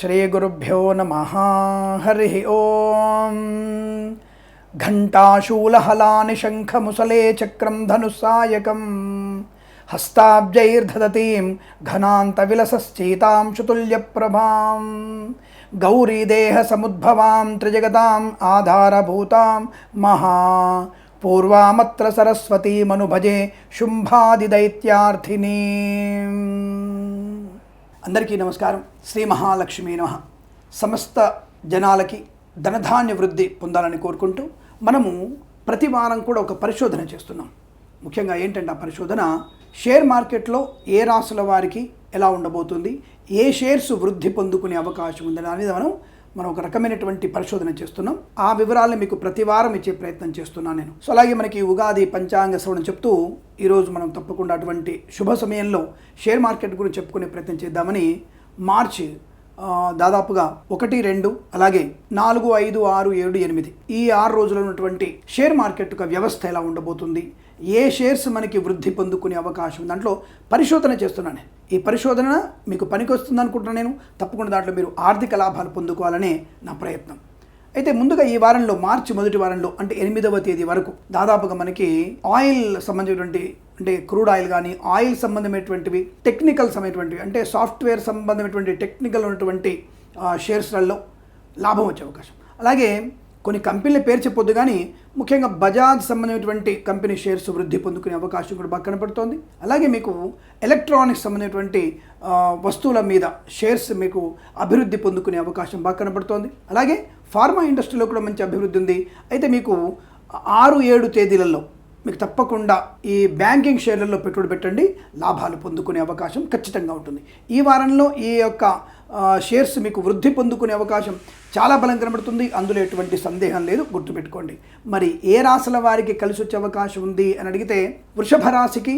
श्रीगुरुभ्यो नमः। हरिः ॐ घण्टाशूलहलानिशङ्खमुसले चक्रं धनुस्सायकं हस्ताब्जैर्धदतीं घनान्तविलसश्चीतां शुतुल्यप्रभां गौरीदेहसमुद्भवां त्रिजगताम् आधारभूतां महा। पूर्वामत्र सरस्वतीमनुभजे शुम्भादिदैत्यार्थिनीम्। అందరికీ నమస్కారం. శ్రీ మహాలక్ష్మీ నమ. సమస్త జనాలకి ధనధాన్య వృద్ధి పొందాలని కోరుకుంటూ మనము ప్రతి వారం కూడా ఒక పరిశోధన చేస్తున్నాం. ముఖ్యంగా ఏంటంటే ఆ పరిశోధన షేర్ మార్కెట్లో ఏ రాసుల వారికి ఎలా ఉండబోతుంది ఏ షేర్స్ వృద్ధి పొందుకునే అవకాశం ఉందని అనేది మనం మనం ఒక రకమైనటువంటి పరిశోధన చేస్తున్నాం. ఆ వివరాలను మీకు ప్రతి వారం ఇచ్చే ప్రయత్నం చేస్తున్నాను నేను. సో అలాగే మనకి ఉగాది పంచాంగ శ్రవణం చెప్తూ ఈరోజు మనం తప్పకుండా అటువంటి శుభ సమయంలో షేర్ మార్కెట్ గురించి చెప్పుకునే ప్రయత్నం చేద్దామని మార్చి దాదాపుగా ఒకటి రెండు అలాగే నాలుగు ఐదు ఆరు ఏడు ఎనిమిది ఈ ఆరు రోజులు ఉన్నటువంటి షేర్ మార్కెట్ యొక్క వ్యవస్థ ఎలా ఉండబోతుంది? ఏ షేర్స్ మనకి వృద్ధి పొందుకునే అవకాశం ఉంది? దాంట్లో పరిశోధన చేస్తున్నాను ఈ పరిశోధన మీకు పనికొస్తుంది అనుకుంటున్నాను నేను. తప్పకుండా దాంట్లో మీరు ఆర్థిక లాభాలు పొందుకోవాలనే నా ప్రయత్నం. అయితే ముందుగా ఈ వారంలో మార్చి మొదటి వారంలో అంటే ఎనిమిదవ తేదీ వరకు దాదాపుగా మనకి ఆయిల్ సంబంధించినటువంటి అంటే క్రూడ్ ఆయిల్ కానీ ఆయిల్ సంబంధమైనటువంటివి టెక్నికల్ సంబంధించినటువంటివి అంటే సాఫ్ట్వేర్ సంబంధమైనటువంటి టెక్నికల్ ఉన్నటువంటి షేర్స్లలో లాభం వచ్చే అవకాశం. అలాగే కొన్ని కంపెనీల పేరు చెప్పొద్దు కానీ ముఖ్యంగా బజాజ్ సంబంధించినటువంటి కంపెనీ షేర్స్ వృద్ధి పొందుకునే అవకాశం కూడా బాగా కనపడుతోంది. అలాగే మీకు ఎలక్ట్రానిక్స్ సంబంధించినటువంటి వస్తువుల మీద షేర్స్ మీకు అభివృద్ధి పొందుకునే అవకాశం బాగా కనపడుతోంది. అలాగే ఫార్మా ఇండస్ట్రీలో కూడా మంచి అభివృద్ధి ఉంది. అయితే మీకు ఆరు ఏడు తేదీలలో మీకు తప్పకుండా ఈ బ్యాంకింగ్ షేర్లలో పెట్టుబడి పెట్టండి. లాభాలు పొందుకునే అవకాశం ఖచ్చితంగా ఉంటుంది. ఈ వారంలో ఈ యొక్క షేర్స్ మీకు వృద్ధి పొందుకునే అవకాశం చాలా బలం కనబడుతుంది. అందులో ఎటువంటి సందేహం లేదు. గుర్తుపెట్టుకోండి. మరి ఏ రాశుల వారికి కలిసి వచ్చే అవకాశం ఉంది అని అడిగితే వృషభ రాశికి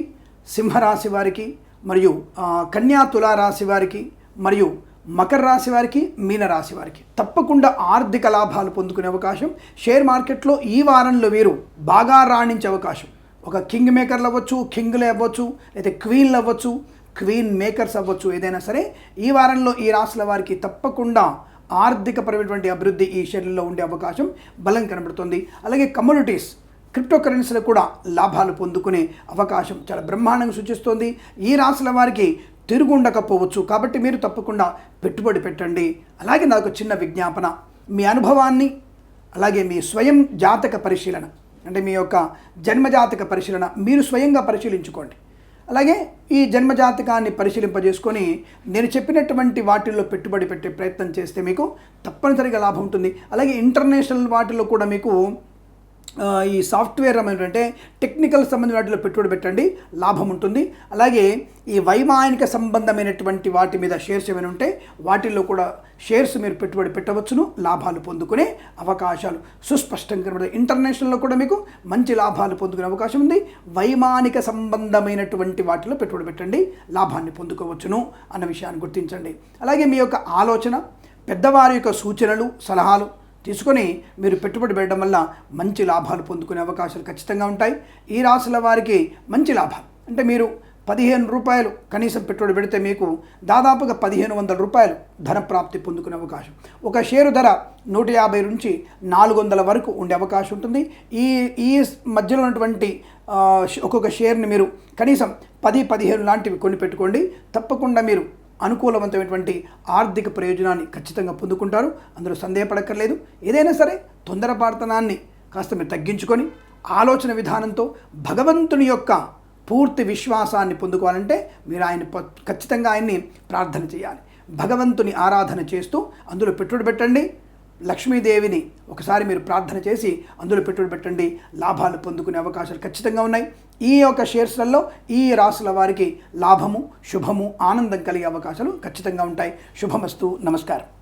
సింహరాశి వారికి మరియు కన్యా తులా రాశి వారికి మరియు మకర రాశి వారికి మీన రాశి వారికి. తప్పకుండా ఆర్థిక లాభాలు పొందుకునే అవకాశం. షేర్ మార్కెట్లో ఈ వారంలో వీరు బాగా రాణించే అవకాశం. ఒక కింగ్ మేకర్లు అవ్వచ్చు కింగ్లు అవ్వచ్చు లేదా క్వీన్లు అవ్వచ్చు క్వీన్ మేకర్స్ అవ్వచ్చు ఏదైనా సరే ఈ వారంలో ఈ రాశుల వారికి తప్పకుండా ఆర్థికపరమైనటువంటి అభివృద్ధి ఈ షేర్లలో ఉండే అవకాశం బలం కనబడుతుంది. అలాగే కమ్యూనిటీస్ క్రిప్టో కరెన్సీలో కూడా లాభాలు పొందుకునే అవకాశం చాలా బ్రహ్మాండంగా సూచిస్తోంది. ఈ రాశుల వారికి తిరుగుండకపోవచ్చు. కాబట్టి మీరు తప్పకుండా పెట్టుబడి పెట్టండి. అలాగే నాకు చిన్న విజ్ఞాపన. మీ అనుభవాన్ని అలాగే మీ స్వయం జాతక పరిశీలన అంటే మీ యొక్క జన్మజాతక పరిశీలన మీరు స్వయంగా పరిశీలించుకోండి. అలాగే ఈ జన్మజాతకాన్ని పరిశీలింపజేసుకొని నేను చెప్పినటువంటి వాటిల్లో పెట్టుబడి పెట్టే ప్రయత్నం చేస్తే మీకు తప్పనిసరిగా లాభం ఉంటుంది. అలాగే ఇంటర్నేషనల్ వాటిల్లో కూడా మీకు ఈ సాఫ్ట్వేర్ అంటే టెక్నికల్ సంబంధించిన వాటిలో పెట్టుబడి పెట్టండి లాభం ఉంటుంది. అలాగే ఈ వైమానిక సంబంధమైనటువంటి వాటి మీద షేర్స్ ఏమైనా ఉంటే వాటిల్లో కూడా షేర్స్ మీరు పెట్టుబడి పెట్టవచ్చును లాభాలు పొందుకునే అవకాశాలు. సుస్పష్టంగా ఇంటర్నేషనల్లో కూడా మీకు మంచి లాభాలు పొందుకునే అవకాశం ఉంది. వైమానిక సంబంధమైనటువంటి వాటిలో పెట్టుబడి పెట్టండి లాభాన్ని పొందుకోవచ్చును అన్న విషయాన్ని గుర్తించండి. అలాగే మీ యొక్క ఆలోచన పెద్దవారి యొక్క సూచనలు సలహాలు తీసుకొని మీరు పెట్టుబడి పెట్టడం వల్ల మంచి లాభాలు పొందుకునే అవకాశాలు ఖచ్చితంగా ఉంటాయి. ఈ రాశుల వారికి మంచి లాభాలు. అంటే మీరు పదిహేను రూపాయలు కనీసం పెట్టుబడి పెడితే మీకు దాదాపుగా పదిహేను వందల రూపాయలు ధన ప్రాప్తి పొందుకునే అవకాశం. ఒక షేరు ధర నూట యాభై నుంచి నాలుగు వందల వరకు ఉండే అవకాశం ఉంటుంది. ఈ ఈ మధ్యలో ఉన్నటువంటి ఒక్కొక్క షేర్ని మీరు కనీసం పది పదిహేను లాంటివి కొని పెట్టుకోండి. తప్పకుండా మీరు అనుకూలవంతమైనటువంటి ఆర్థిక ప్రయోజనాన్ని ఖచ్చితంగా పొందుకుంటారు. అందులో సందేహపడక్కర్లేదు. ఏదైనా సరే తొందరపార్తనాన్ని కాస్త మీరు తగ్గించుకొని ఆలోచన విధానంతో భగవంతుని యొక్క పూర్తి విశ్వాసాన్ని పొందుకోవాలంటే మీరు ఆయన ఖచ్చితంగా ఆయన్ని ప్రార్థన చేయాలి. భగవంతుని ఆరాధన చేస్తూ అందులో పెట్టుబడి పెట్టండి. లక్ష్మీదేవిని ఒకసారి మీరు ప్రార్థన చేసి అందులో పెట్టుబడి పెట్టండి. లాభాలు పొందుకునే అవకాశాలు ఖచ్చితంగా ఉన్నాయి. ఈ యొక్క షేర్స్లలో ఈ రాసుల వారికి లాభము శుభము ఆనందం కలిగే అవకాశాలు ఖచ్చితంగా ఉంటాయి. శుభమస్తు. నమస్కారం.